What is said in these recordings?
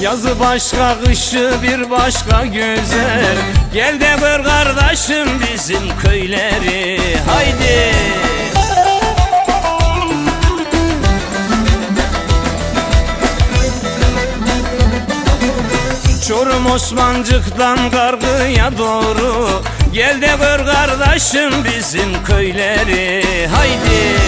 Yazı başka kışı bir başka güzel. Gel de gör kardeşim bizim köyleri. Haydi. Çorum Osmancık'tan Kargı'ya doğru. Gel de gör kardeşim bizim köyleri. Haydi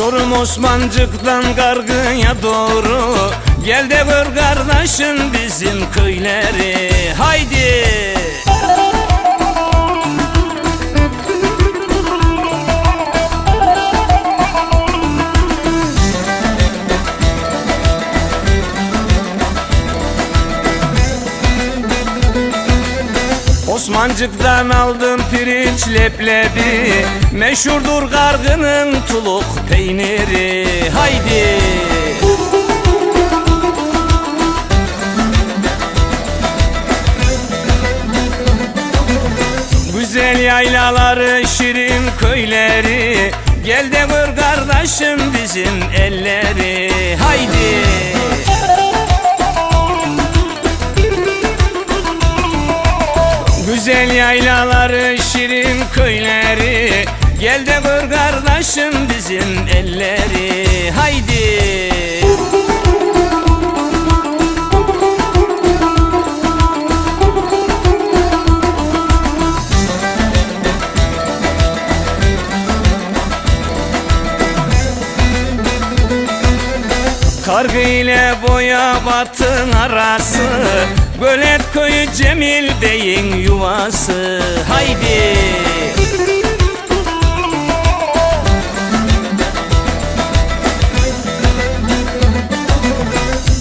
Çorum Osmancık'tan Kargı'ya doğru. Gel de gör kardeşim bizim köyleri. Haydi Osmancık'tan aldım pirinç leblebi Meşhurdur kargının tuluk peyniri. Haydi. Güzel yaylaları, şirin köyleri Gel de gör kardeşim bizim elleri. Haydi Güzel yaylaları, şirin köyleri. Gel de gör kardeşim bizim elleri. Haydi. Kargı ile boya batın arası Gölet köyü Cemil Bey'in yuvası. Haydi.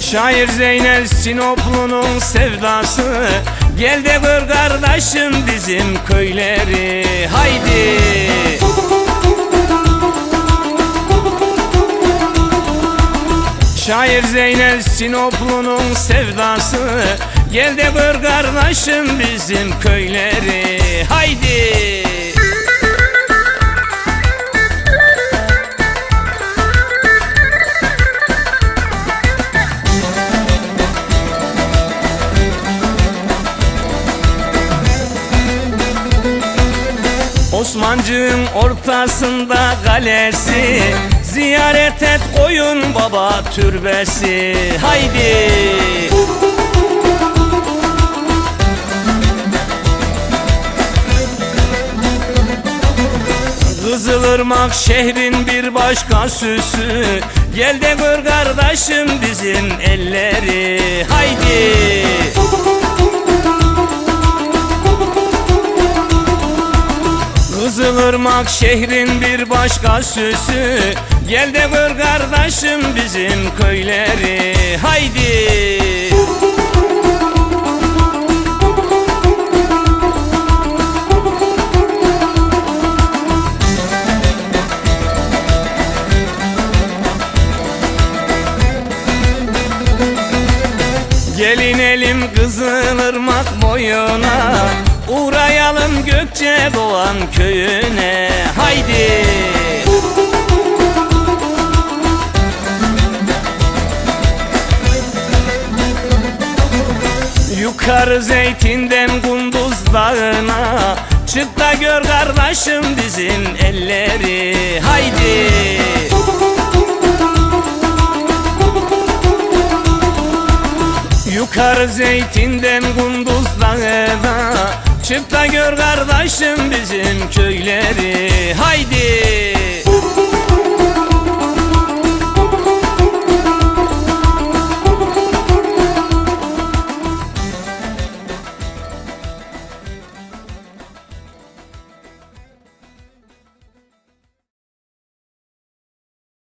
Şair Zeynel Sinoplu'nun sevdası. Gel de gör kardeşim bizim köyleri. Haydi. Şair Zeynel Sinoplu'nun sevdası Gel de gör kardeşim bizim köyleri. Haydi. Osmancığın ortasında kalesi Ziyaret et koyun baba türbesi. Haydi Kızılırmak şehrin bir başka süsü. Gel de gör kardeşim bizim elleri. Haydi. Kızılırmak şehrin bir başka süsü. Gel de gör kardeşim bizim köyleri. Haydi Gelin elim Kızılırmak boyuna Uğrayalım Gökçe Doğan köyüne. Haydi. Yukarı zeytinden Kunduz Dağı'na Çık da gör kardeşim bizim elleri. Haydi Yukarı zeytinden Kunduz Dağı'na Çık da gör kardeşim bizim köyleri. Haydi